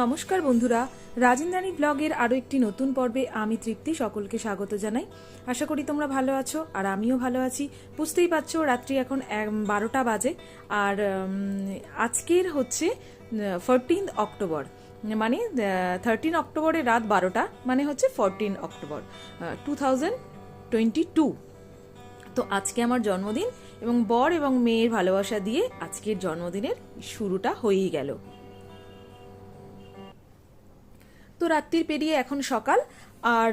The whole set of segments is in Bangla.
নমস্কার বন্ধুরা। রাজেন্দ্রানী ব্লগের আরও একটি নতুন পর্বে আমি তৃপ্তি সকলকে স্বাগত জানাই। আশা করি তোমরা ভালো আছো আর আমিও ভালো আছি। বুঝতেই পারছ রাত্রি এখন বারোটা বাজে আর আজকের হচ্ছে ফোরটিন অক্টোবর। মানে থার্টিন অক্টোবরের রাত বারোটা মানে হচ্ছে fourteen October two thousand twenty two তো আজকে আমার জন্মদিন এবং বর এবং মেয়ের ভালোবাসা দিয়ে আজকের জন্মদিনের শুরুটা হয়েই গেল। তো রাত্রির পেরিয়ে এখন সকাল। আর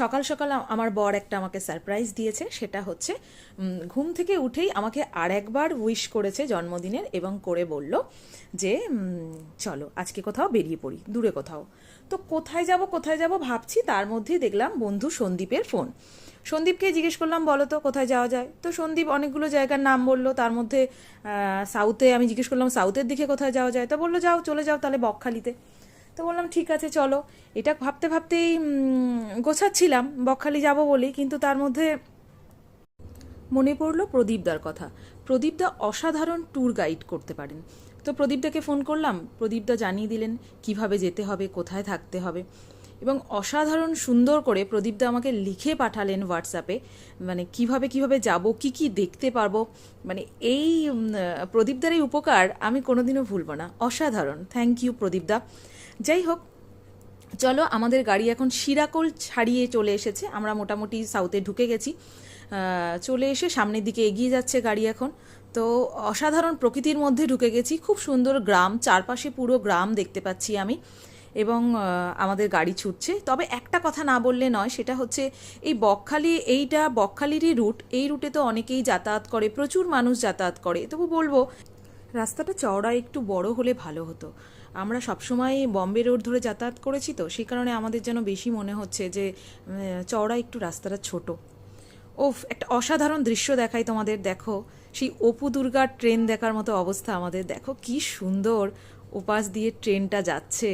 সকাল সকাল আমার বর একটা আমাকে সারপ্রাইজ দিয়েছে, সেটা হচ্ছে ঘুম থেকে উঠেই আমাকে আর একবার উইশ করেছে জন্মদিনের এবং করে বলল যে চলো আজকে কোথাও বেরিয়ে পড়ি, দূরে কোথাও। তো কোথায় যাব কোথায় যাব ভাবছি, তার মধ্যেই দেখলাম বন্ধু সন্দীপের ফোন সন্দীপকে জিজ্ঞেস করলাম, বলো তো, কোথায় যাওয়া যায়? তো সন্দীপ অনেকগুলো জায়গার নাম বলল, তার মধ্যে সাউথে আমি জিজ্ঞেস করলাম সাউথের দিকে কোথায় যাওয়া যায়? তো বলল, যাও, চলে যাও তাহলে বকখালিতে। তো বললাম, ঠিক আছে, চলো। এটা ভাবতে ভাবতেই গোছাচ্ছিলাম, বকখালি যাব বলেই, কিন্তু তার মধ্যে মনে পড়ল প্রদীপদার কথা। প্রদীপদা অসাধারণ ট্যুর গাইড করতে পারেন। তো প্রদীপদাকে ফোন করলাম, প্রদীপদা জানিয়ে দিলেন কীভাবে যেতে হবে, কোথায় থাকতে হবে। এবং অসাধারণ সুন্দর করে প্রদীপদা আমাকে লিখে পাঠালেন হোয়াটসঅ্যাপে মানে কীভাবে কীভাবে যাব, কি কি দেখতে পারব। মানে এই প্রদীপদার এই উপকার আমি কোনোদিনও ভুলবো না। অসাধারণ। থ্যাংক ইউ প্রদীপদা। যাই হোক, চলো, আমাদের গাড়ি এখন শিরাকোল ছাড়িয়ে চলে এসেছে। আমরা মোটামুটি সাউথে ঢুকে গেছি। চলে এসে সামনের দিকে এগিয়ে যাচ্ছে গাড়ি এখন। তো, অসাধারণ প্রকৃতির মধ্যে ঢুকে গেছি। খুব সুন্দর গ্রাম, চারপাশে পুরো গ্রাম দেখতে পাচ্ছি আমি। এবং আমাদের গাড়ি ছুটছে। তবে একটা কথা না বললে নয়, সেটা হচ্ছে এই বকখালি, এইটা বকখালিরই রুট এই রুটে তো অনেকেই যাতায়াত করে, প্রচুর মানুষ যাতায়াত করে। তবু বলব, রাস্তাটা চওড়া একটু বড় হলে ভালো হতো। আমরা সবসময় বম্বে রোড ধরে যাতায়াত করেছি তো, সেই কারণে আমাদের যেন বেশি মনে হচ্ছে যে চওড়া একটু রাস্তাটা ছোট। ওফ, একটা অসাধারণ দৃশ্য দেখাই তোমাদের, দেখো। সেই অপু দুর্গার ট্রেন দেখার মতো অবস্থা আমাদের, দেখো কি সুন্দর। ওপাশ দিয়ে ট্রেনটা যাচ্ছে,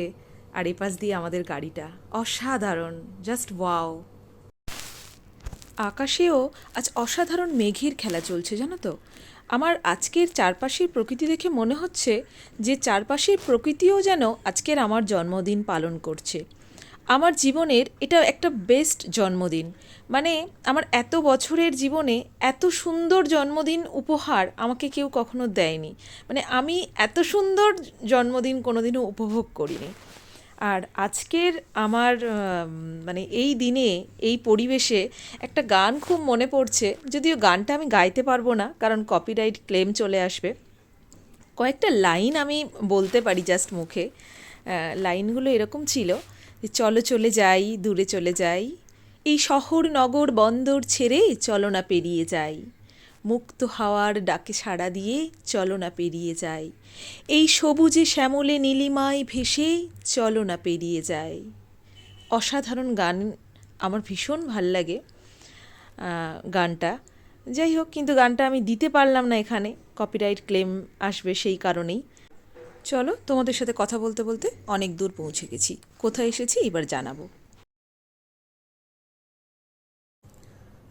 আর এপাশ দিয়ে আমাদের গাড়িটা। অসাধারণ জাস্ট ওয়াও আকাশেও আজ অসাধারণ মেঘের খেলা চলছে, জানো তো? আমার আজকের চারপাশের প্রকৃতি দেখে মনে হচ্ছে যে চারপাশের প্রকৃতিও যেন আজকের আমার জন্মদিন পালন করছে। আমার জীবনের এটা একটা বেস্ট জন্মদিন। মানে আমার এত বছরের জীবনে এত সুন্দর জন্মদিন উপহার আমাকে কেউ কখনো দেয়নি। মানে আমি এত সুন্দর জন্মদিন কোনোদিনও উপভোগ করিনি। আর আজকের আমার মানে এই দিনে, এই পরিবেশে একটা গান খুব মনে পড়ছে। যদিও গানটা আমি গাইতে পারব না, কারণ কপিরাইট ক্লেম চলে আসবে। কয়েকটা লাইন আমি বলতে পারি জাস্ট মুখে। লাইনগুলো এরকম ছিল যে, চলো চলে যাই, দূরে চলে যাই। এই শহর নগর বন্দর ছেড়ে চলো না পেরিয়ে যাই। মুক্ত হাওয়ার ডাকে সাড়া দিয়ে চলো না পেরিয়ে যায় এই সবুজে শ্যামলে নীলিমায় ভেসে চলো না পেরিয়ে যায় অসাধারণ গান আমার ভীষণ ভালো লাগে গানটা। যাই হোক, কিন্তু গানটা আমি দিতে পারলাম না এখানে কপিরাইট ক্লেম আসবে সেই কারণেই। চলো, তোমাদের সাথে কথা বলতে বলতে অনেক দূর পৌঁছে গেছি। কোথায় এসেছি এবার জানাব।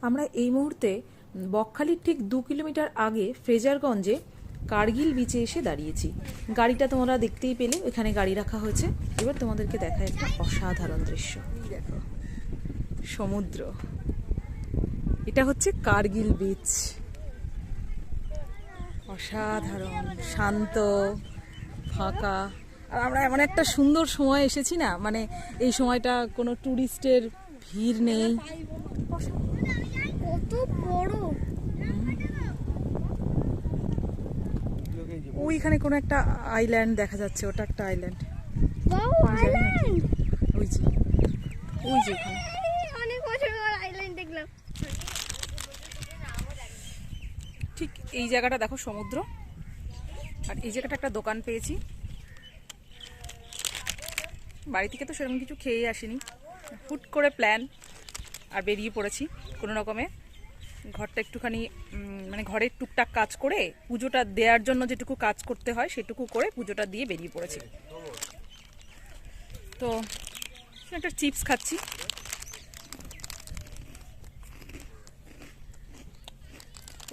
আমরা এই মুহূর্তে বকখালির ঠিক দু কিলোমিটার আগে ফ্রেজারগঞ্জে কার্গিল বিচে এসে দাঁড়িয়েছি। গাড়িটা তোমরা দেখতেই পেলে, এখানে গাড়ি রাখা হয়েছে। এবার তোমাদেরকে দেখায় একটা অসাধারণ দৃশ্য। দেখো সমুদ্র। এটা হচ্ছে কার্গিল বিচ অসাধারণ, শান্ত, ফাঁকা। আর আমরা এমন একটা সুন্দর সময় এসেছি না মানে এই সময়টা কোনো ট্যুরিস্টের ভিড় নেই। কত বড়। ওইখানে কোনো একটা আইল্যান্ড দেখা যাচ্ছে ওটা একটা আইল্যান্ড ওই যে ওই যে অনেক বছর পর আইল্যান্ড দেখলাম। ঠিক এই জায়গাটা দেখো সমুদ্র। আর এই জায়গাটা একটা দোকান পেয়েছি। বাড়ি থেকে তো সেরকম কিছু খেয়ে আসিনি। হুট করে প্ল্যান আর বেরিয়ে পড়েছি কোনো রকমে। ঘরটা একটুখানি মানে ঘরের টুকটাক কাজ করে পুজোটা দেওয়ার জন্য যেটুকু কাজ করতে হয় সেটুকু করে পুজোটা দিয়ে বেরিয়ে পড়েছি। তো একটা চিপস খাচ্ছি।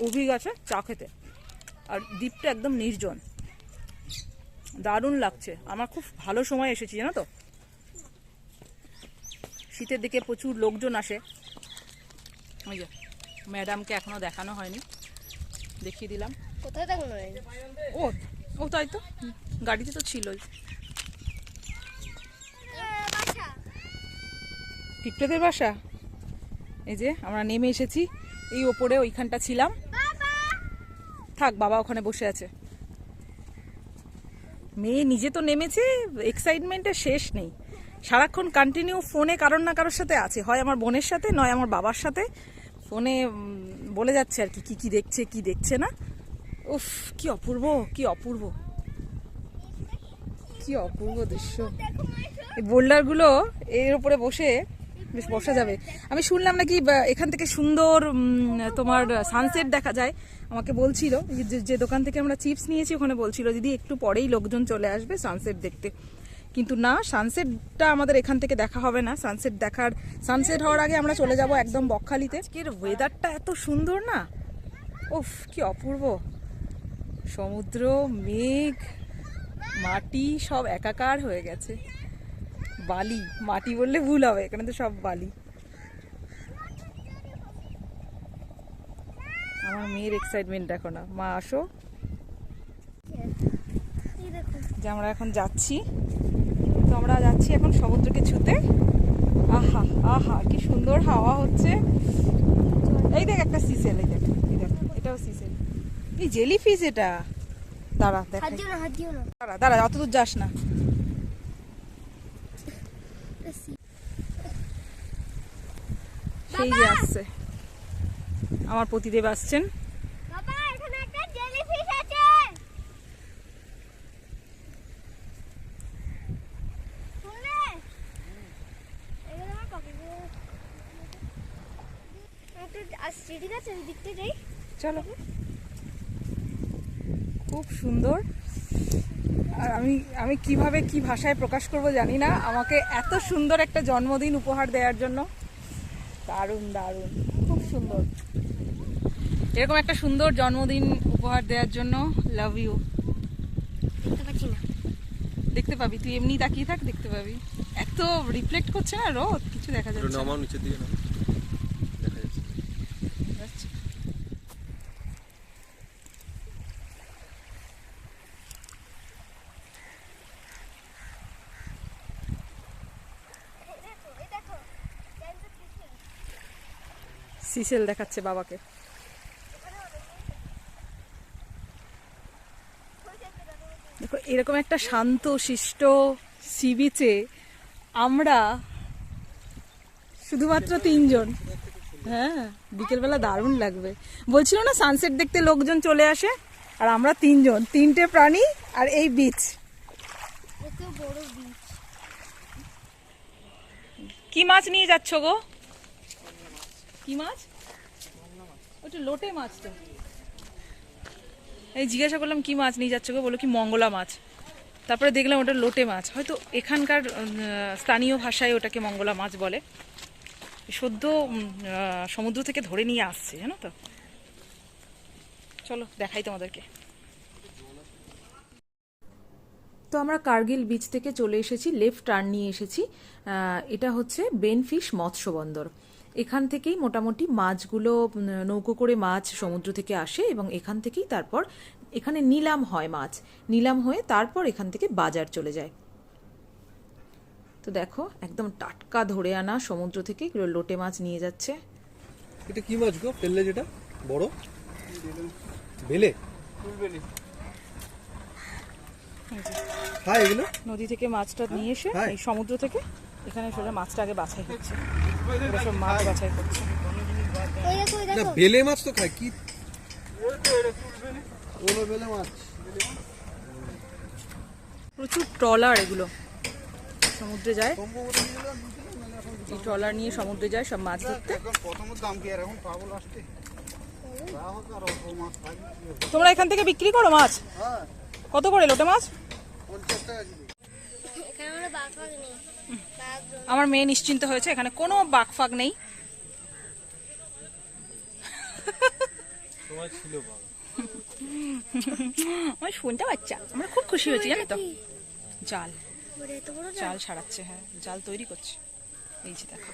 অভি গেছে চা খেতে। আর দ্বীপটা একদম নির্জন। দারুণ লাগছে। আমার খুব ভালো সময় এসেছি, জানো তো? শীতের দিকে প্রচুর লোকজন আসে। ওই যে ম্যাডামকে এখনও দেখানো হয়নি। দেখিয়ে দিলাম। কোথায় দেখুন ও ও তাই তো। গাড়িতে তো ছিলই। পিঁপড়েদের বাসা? এই যে আমরা নেমে এসেছি। এই ওপরে ওইখানটা ছিলাম। থাক বাবা ওখানে বসে আছে। মেয়ে নিজে তো নেমেছে এক্সাইটমেন্টের শেষ নেই। সারাক্ষণ কন্টিনিউ ফোনে কারোর না কারোর সাথে আছে। হয় আমার বোনের সাথে, নয় আমার বাবার সাথে। ফোনে বলে যাচ্ছে আর কি কি কি দেখছে কি দেখছে না। উফ, কি অপূর্ব কি অপূর্ব। কি অপূর্ব দৃশ্য। এই বোল্ডারগুলো এর উপরে বসে বেশ বসা যাবে। আমি শুনলাম নাকি এখান থেকে সুন্দর তোমার সানসেট দেখা যায়। আমাকে বলছিল যে দোকান থেকে আমরা চিপস নিয়েছি, ওখানে বলছিল, দিদি, একটু পরেই লোকজন চলে আসবে সানসেট দেখতে। কিন্তু না সানসেটটা আমাদের এখান থেকে দেখা হবে না। সানসেট দেখার সানসেট হওয়ার আগে আমরা চলে যাব একদম বকখালিতে। আজকের ওয়েদারটা এত সুন্দর না? উফ কি অপূর্ব। সমুদ্র মেঘ মাটি সব একাকার হয়ে গেছে। বালি মাটি বললে ভুল হবে এখানে তো সব বালি। আমার মেয়ের এক্সাইটমেন্ট দেখো না। মা আসো। যে আমরা এখন যাচ্ছি। তো আমরা যাচ্ছি এখন সমুদ্রকে ছুতে। আহা আহা কি সুন্দর হাওয়া হচ্ছে। এই দেখ একটা সিসেল এই দেখ এই দেখ এটাও সিসেল। এই জেলি ফিশ এটা। দাঁড়া দেখ। দাঁড়া দাঁড়া অত দূর যাস না। সেই যে আসছে। আমার পতিদেব আসছেন বাবা এখানে একটা জেলিফিশ আছে শুনলে এগুলো আমার পকেটে একটু আসছি ঠিক আছে ওই দিকটা যাই। চলো। খুব সুন্দর। আর আমি আমি কীভাবে কি ভাষায় প্রকাশ করব জানি না। আমাকে এত সুন্দর একটা জন্মদিন উপহার দেওয়ার জন্য। দারুণ দারুণ। খুব সুন্দর। এরকম একটা সুন্দর জন্মদিন উপহার দেওয়ার জন্য লাভ ইউ দেখতে পাচ্ছি না। দেখতে পাবি। তুই এমনি তাকিয়ে থাক দেখতে পাবি। এত রিফ্লেক্ট করছে না রোদ কিছু দেখা যাচ্ছে না। নামাও নিচের দিকে না দেখা যাচ্ছে যাচ্ছে। এই দেখো এই দেখো ক্যান্সার ফিশিং সিসেল দেখাচ্ছে বাবাকে। দেখো এরকম একটা শান্ত শিষ্ট সি বিচে আমরা শুধুমাত্র তিনজন। হ্যাঁ বিকেলবেলা দারুণ লাগবে। বলছিল না সানসেট দেখতে লোকজন চলে আসে আর আমরা তিনজন। তিনটে প্রাণী আর এই বিচ এত বিচ কি মাছ নিয়ে যাচ্ছ গো? কি মাছ? ওটা লোটে মাছ তো। এই জিজ্ঞাসা করলাম, কি মাছ নিয়ে যাচ্ছ গো? বলো কি মঙ্গলা মাছ। তারপরে দেখলাম ওটা লোটে মাছ। হয়তো এখানকার স্থানীয় ভাষায় ওটাকে মঙ্গলা মাছ বলে। সদ্য সমুদ্র থেকে ধরে নিয়ে আসছে, জানো তো? চলো, দেখাই তোমাদেরকে। তো আমরা কার্গিল বিচ থেকে চলে এসেছি, লেফট টার্ন নিয়ে এসেছি। এটা হচ্ছে বেনফিশ মৎস্য বন্দর। এখান থেকেই মোটামুটি মাছগুলো নৌকো করে মাছ সমুদ্র থেকে আসে এবং এখান থেকেই তারপর এখানে নিলাম হয় মাছ। নিলাম হয়ে তারপর এখান থেকে বাজার চলে যায়। তো দেখো একদম টাটকা ধরে আনা সমুদ্র থেকে এগুলো লোটে মাছ নিয়ে যাচ্ছে। এটা কি মাছ গো? ফেললে যেটা? বড়? বেলে? হ্যাঁ এগুলো? নদী থেকে মাছটা নিয়ে এসে হ্যাঁ। এই সমুদ্র থেকে এখানে সোজা মাছটা আগে বাছাই করছে। ওরা সব মাছ বাছাই করছে। ওই দেখো ওই না বেলে মাছ তো খায় কি? বেলে মাছ। প্রচুর ট্রলার এগুলো। সমুদ্রে যায়। এই ট্রলার নিয়ে সমুদ্রে যায় সব মাছ ধরতে। তোমরা এখান থেকে বিক্রি করো মাছ? হ্যাঁ। কত করে লোটে মাছ? আমরা মেয়ে নিশ্চিন্ত হয়েছে এখানে কোনো বাঘ ফাগ নেই আমার ফোনটা বাচ্চা আমরা খুব খুশি হয়েছি জানো তো? জাল। জাল সারাচ্ছে হ্যাঁ জাল তৈরি করছে। এই যে দেখো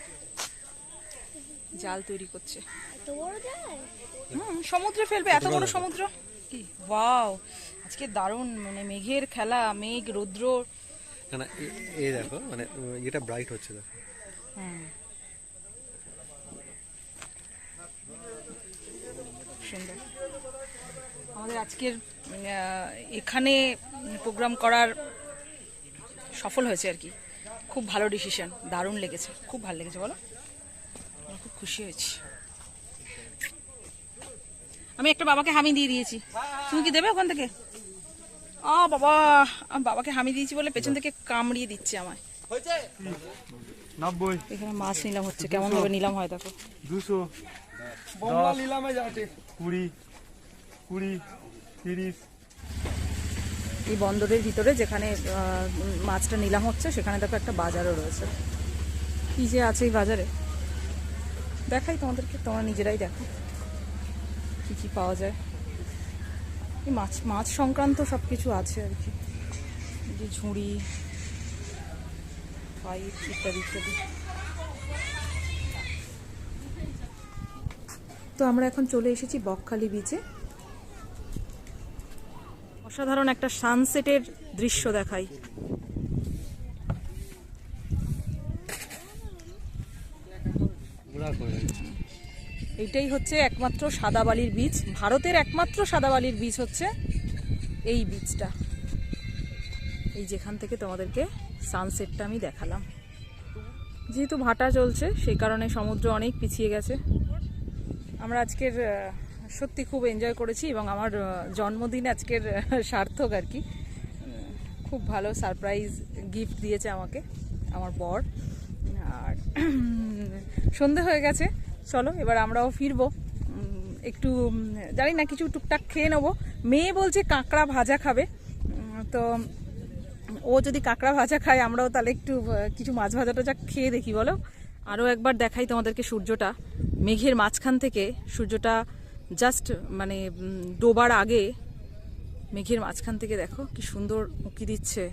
জাল তৈরি করছে। সমুদ্রে ফেলবে এত বড় সমুদ্র? কি ওয়াও আজকে দারুণ মানে মেঘের খেলা মেঘ রৌদ্র এই দেখো মানে এটা ব্রাইট হচ্ছে দেখো। সুন্দর। আমাদের আজকের এখানে প্রোগ্রাম করার সফল হয়েছে আর কি। খুব ভালো ডিসিশন দারুণ লেগেছে, খুব ভালো লেগেছে, বলো। খুব খুশি হয়েছি। আমি একটা বাবাকে হামি দিয়ে দিয়েছি। তুমি কি দেবে ওখান থেকে? আ বাবা আমি বাবাকে হামি দিয়েছি বলে পেছন থেকে কামড়িয়ে দিচ্ছে আমায়। নব্বই। এখানে মাছ নিলাম হচ্ছে কেমন ভাবে নিলাম হয় দেখো। দুশো নিলামে যাচ্ছে কুড়ি কুড়ি তিরিশ। এই বন্দরের ভিতরে যেখানে মাছটা নিলাম হচ্ছে সেখানে দেখো একটা বাজারও রয়েছে। কি যে আছে এই বাজারে? দেখাই তোমাদেরকে তোমরা নিজেরাই দেখো। কি কি পাওয়া যায়। মাছ মাছ সংক্রান্ত সব কিছু আছে আর কি। যে ঝুড়ি, পাইপ ইত্যাদি ইত্যাদি। তো আমরা এখন চলে এসেছি বকখালি বিচে অসাধারণ একটা সানসেটের দৃশ্য দেখাই ঘোরা করে এইটাই হচ্ছে একমাত্র সাদাবালির বীজ। ভারতের একমাত্র সাদাবালির বীজ হচ্ছে এই বীজটা। এই যেখান থেকে তোমাদেরকে সানসেটটা আমি দেখালাম। যেহেতু ভাটা চলছে, সেই কারণে সমুদ্র অনেক পিছিয়ে গেছে। আমরা আজকের সত্যি খুব এনজয় করেছি এবং আমার জন্মদিন আজকের সার্থক আর কি। খুব ভালো সারপ্রাইজ গিফট দিয়েছে আমাকে, আমার বর। আর, সন্ধে হয়ে গেছে। চলো, এবার আমরাও ফিরবো। একটু জানি না, কিছু টুকটাক খেয়ে নেব। মেয়ে বলছে কাঁকড়া ভাজা খাবে। তো ও যদি কাঁকড়া ভাজা খায়, আমরাও তাহলে একটু কিছু মাছ ভাজা টাজা খেয়ে দেখি, বলো? আরও একবার দেখাই তোমাদেরকে সূর্যটা। মেঘের মাঝখান থেকে সূর্যটা জাস্ট মানে ডোবার আগে মেঘের মাঝখান থেকে দেখো কি সুন্দর উঁকি দিচ্ছে।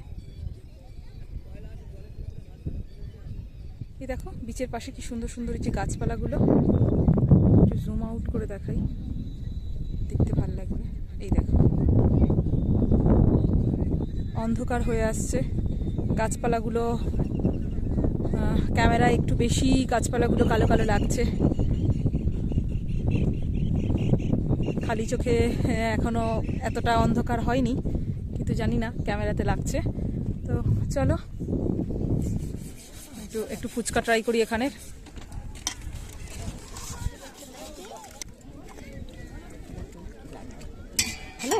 এই দেখো বিচের পাশে কি সুন্দর সুন্দর যে গাছপালাগুলো। একটু জুম আউট করে দেখাই। দেখতে ভালো লাগবে। এই দেখো। অন্ধকার হয়ে আসছে। গাছপালাগুলো আহ, ক্যামেরায় একটু বেশি গাছপালাগুলো কালো কালো লাগছে। খালি চোখে আহ, এখনও এতটা অন্ধকার হয়নি কিন্তু জানি না ক্যামেরাতে লাগছে। তো চলো একটু একটু ফুচকা ট্রাই করি এখানের হ্যালো?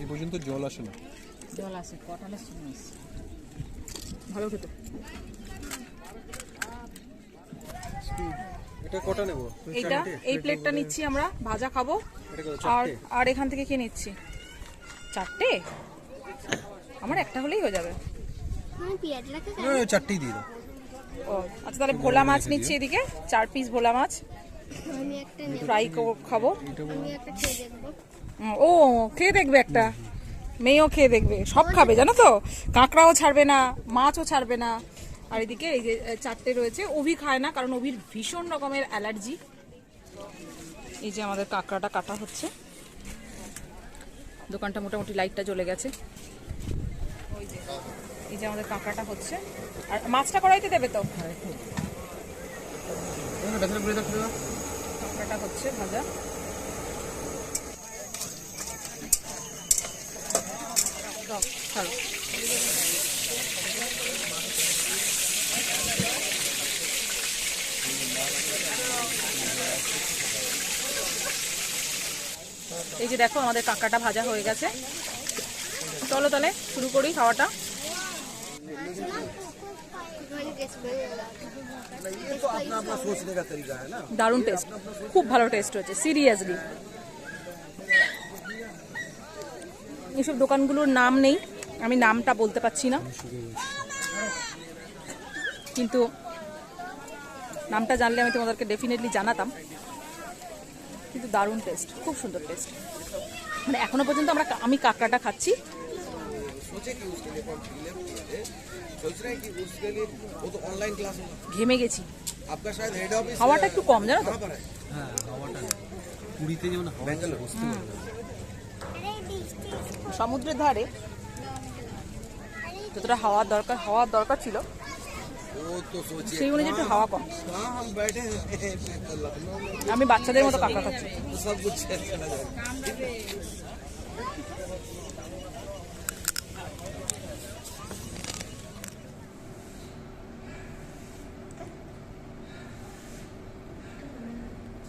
এই পর্যন্ত জল আসে না। জল আছে কটালে ভালো খেতে। এটা কটা নেব? এইটা এই প্লেটটা নিচ্ছি আমরা ভাজা খাব। আর আর এখান থেকে কি নিচ্ছি? চারটে? আমার একটা হলেই হয়ে যাবে। না, চারটেই দিয়ে দাও। ও আচ্ছা তাহলে ভোলা মাছ নিচ্ছি এদিকে চার পিস ভোলা মাছ। আমি একটা নেব। ফ্রাই খাব। আমি একটা খেয়ে দেখব। উম, ও খেয়ে দেখবে একটা। মেয়েও খেয়ে দেখবে সব খাবে জানো তো? কাঁকড়াও ছাড়বে না মাছও ছাড়বে না। আর এদিকে এই যে চারটে রয়েছে। অভি খায় না কারণ অভির ভীষণ রকমের অ্যালার্জি। এই যে আমাদের কাঁকড়াটা কাটা হচ্ছে। দোকানটা মোটামুটি লাইটটা জ্বলে গেছে। ওই যে এই যে আমাদের কাঁকড়াটা হচ্ছে। আর মাছটা কড়াইতে দেবে তো? দাও কাঁকড়াটা হচ্ছে ভাজা। ছাড়ো। এই যে দেখো আমাদের কাকাটা ভাজা হয়ে গেছে। চলো তাহলে শুরু করি খাওয়াটা। দারুণ টেস্ট খুব ভালো টেস্ট হয়েছে সিরিয়াসলি এসব দোকানগুলোর নাম নেই, আমি নামটা বলতে পারছি না। কিন্তু নামটা জানলে আমি তোমাদেরকে ডেফিনেটলি জানাতাম। কিন্তু দারুণ টেস্ট খুব সুন্দর টেস্ট মানে এখনও পর্যন্ত আমরা আমি কাঁকড়াটা খাচ্ছি। ঘেমে গেছি। হাওয়াটা একটু কম জানো সমুদ্রের ধারে যতটা হাওয়ার দরকার হাওয়ার দরকার ছিল। সেই অনুযায়ী একটু হাওয়া কম আমি বাচ্চাদের মতো কাকা খাচ্ছি।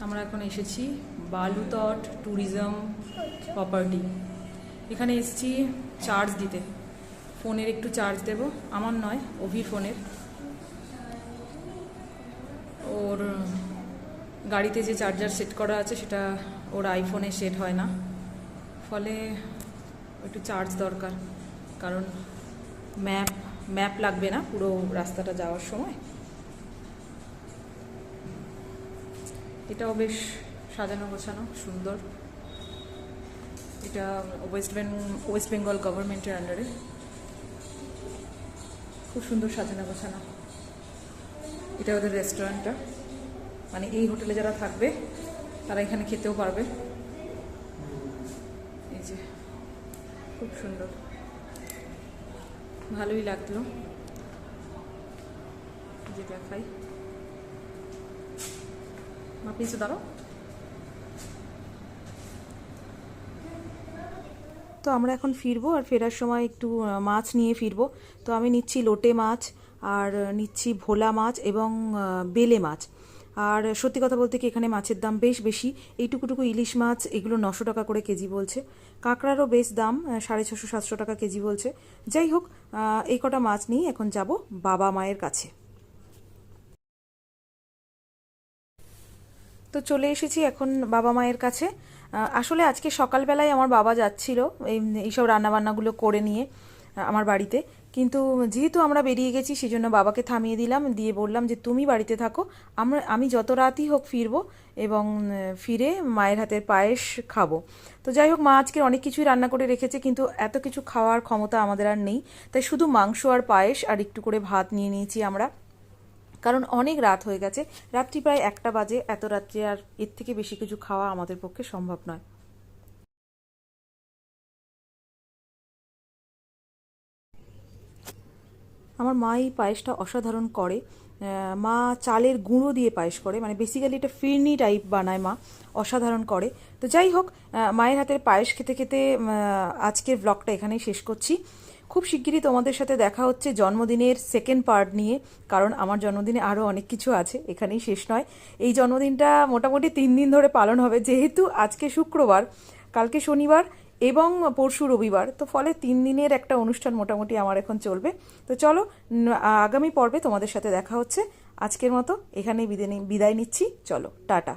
আমরা এখন এসেছি বালুতট ট্যুরিজম প্রপার্টি। এখানে এসেছি চার্জ দিতে। ফোনের একটু চার্জ দেব। আমার নয় অভির ফোনের। গাড়িতে যে চার্জার সেট করা আছে, সেটা ওর আইফোনে সেট হয় না। ফলে একটু চার্জ দরকার। কারণ ম্যাপ ম্যাপ লাগবে না পুরো রাস্তাটা যাওয়ার সময়। এটাও বেশ সাজানো গোছানো, সুন্দর। এটা ওয়েস্ট বেঙ্গল ওয়েস্ট বেঙ্গল গভর্নমেন্টের আন্ডারে খুব সুন্দর সাজানো গোছানো। এটা ওদের রেস্টুরেন্টটা মানে এই হোটেলে যারা থাকবে, তারা এখানে খেতেও পারবে। এই যে, খুব সুন্দর। ভালোই লাগল। যে দেখাই। মা, পিছু তো আমরা এখন ফিরবো আর ফেরার সময় একটু মাছ নিয়ে ফিরবো। তো আমি নিচ্ছি লোটে মাছ আর নিচ্ছি ভোলা মাছ এবং বেলে মাছ। আর সত্যি কথা বলতে কি, এখানে মাছের দাম বেশ বেশি। এইটুকুটুকু ইলিশ মাছ, এগুলো নশো টাকা করে কেজি বলছে। কাঁকড়ারও বেশ দাম সাড়ে ছশো, সাতশো টাকা কেজি বলছে। যাই হোক এই কটা মাছ নিয়ে এখন যাব বাবা মায়ের কাছে। তো চলে এসেছি এখন বাবা মায়ের কাছে। আসলে আজকে সকালবেলায় আমার বাবা যাচ্ছিল, এই, এইসব রান্নাবান্নাগুলো করে নিয়ে আমার বাড়িতে। কিন্তু যেহেতু আমরা বেরিয়ে গেছি সেই জন্য বাবাকে থামিয়ে দিলাম, দিয়ে বললাম যে তুমি বাড়িতে থাকো, আমরা, আমি যত রাতই হোক ফিরবো এবং ফিরে মায়ের হাতের পায়েস খাব। তো যাই হোক, মা আজকে অনেক কিছুই রান্না করে রেখেছে, কিন্তু এত কিছু খাওয়ার ক্ষমতা আমাদের আর নেই। তাই শুধু মাংস আর পায়েস আর একটু করে ভাত নিয়ে নিয়েছি আমরা। কারণ অনেক রাত হয়ে গেছে, রাত্রি প্রায় একটা বাজে, এত রাত্রে আর এর থেকে বেশি কিছু খাওয়া আমাদের পক্ষে সম্ভব নয়। আমার মা এই পায়েসটা অসাধারণ করে। মা চালের গুঁড়ো দিয়ে পায়েস করে। মানে বেসিক্যালি এটা ফিরনি টাইপ বানায় মা, অসাধারণ করে। তো যাই হোক মায়ের হাতের পায়েস খেতে খেতে আজকের ব্লগটা এখানেই শেষ করছি। খুব শিগগিরই তোমাদের সাথে দেখা হচ্ছে জন্মদিনের সেকেন্ড পার্ট নিয়ে, কারণ আমার জন্মদিনে আরও অনেক কিছু আছে, এখানেই শেষ নয়। এই জন্মদিনটা মোটামুটি তিন দিন ধরে পালন হবে, যেহেতু আজকে শুক্রবার, কালকে শনিবার এবং পরশু রবিবার, তো ফলে তিন দিনের একটা অনুষ্ঠান মোটামুটি আমার এখন চলবে। তো চলো আগামী পর্বে তোমাদের সাথে দেখা হচ্ছে। আজকের মতো এখানেই বিদায় নিচ্ছি। চলো, টাটা।